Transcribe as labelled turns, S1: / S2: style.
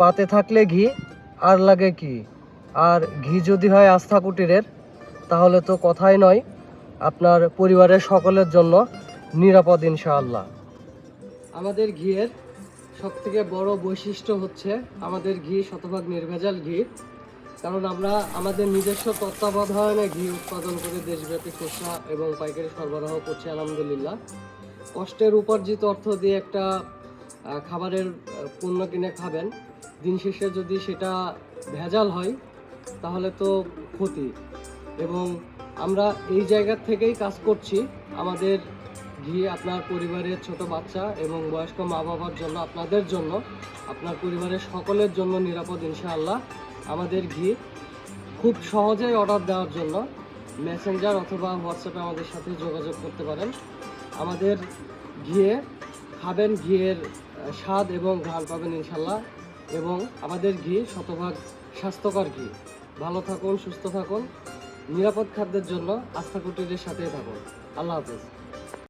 S1: পাতে থাকলে ঘি, আর লাগে কি? আর ঘি যদি হয় আস্থা কুটিরের, তাহলে তো কথাই নয়। আপনার পরিবারের সকলের জন্য নিরাপদ ইনশাআল্লাহ। আমাদের ঘিয়ের সব থেকে বড় বৈশিষ্ট্য হচ্ছে আমাদের ঘি শতভাগ নির্ভেজাল ঘি। কারণ আমরা আমাদের নিজস্ব তত্ত্বাবধানে ঘি উৎপাদন করে দেশব্যাপী খুচরা এবং পাইকারি সরবরাহ করছি, আলহামদুলিল্লাহ। কষ্টের উপার্জিত অর্থ দিয়ে একটা খাবারের পণ্য কিনে খাবেন। দিন শেষে যদি সেটা ভেজাল হয়, তাহলে তো ক্ষতি। এবং আমরা এই জায়গা থেকেই কাজ করছি। আমাদের ঘি আপনার পরিবারের ছোট বাচ্চা এবং বয়স্ক মা বাবার জন্য, আপনাদের জন্য, আপনার পরিবারের সকলের জন্য নিরাপদ ইনশাআল্লাহ। আমাদের ঘি খুব সহজেই অর্ডার দেওয়ার জন্য মেসেঞ্জার অথবা হোয়াটসঅ্যাপে আমাদের সাথে যোগাযোগ করতে পারেন। আমাদের ঘিয়ে খাবেন, ঘিয়ের স্বাদ এবং ঘ্রাণ পাবেন ইনশাল্লাহ এবং আমাদের ঘি শতভাগ স্বাস্থ্যকর ঘি। ভালো থাকুন, সুস্থ থাকুন, নিরাপদ খাদ্যের জন্য আস্থা কুটিরের সাথে থাকুন। আল্লাহ হাফেজ।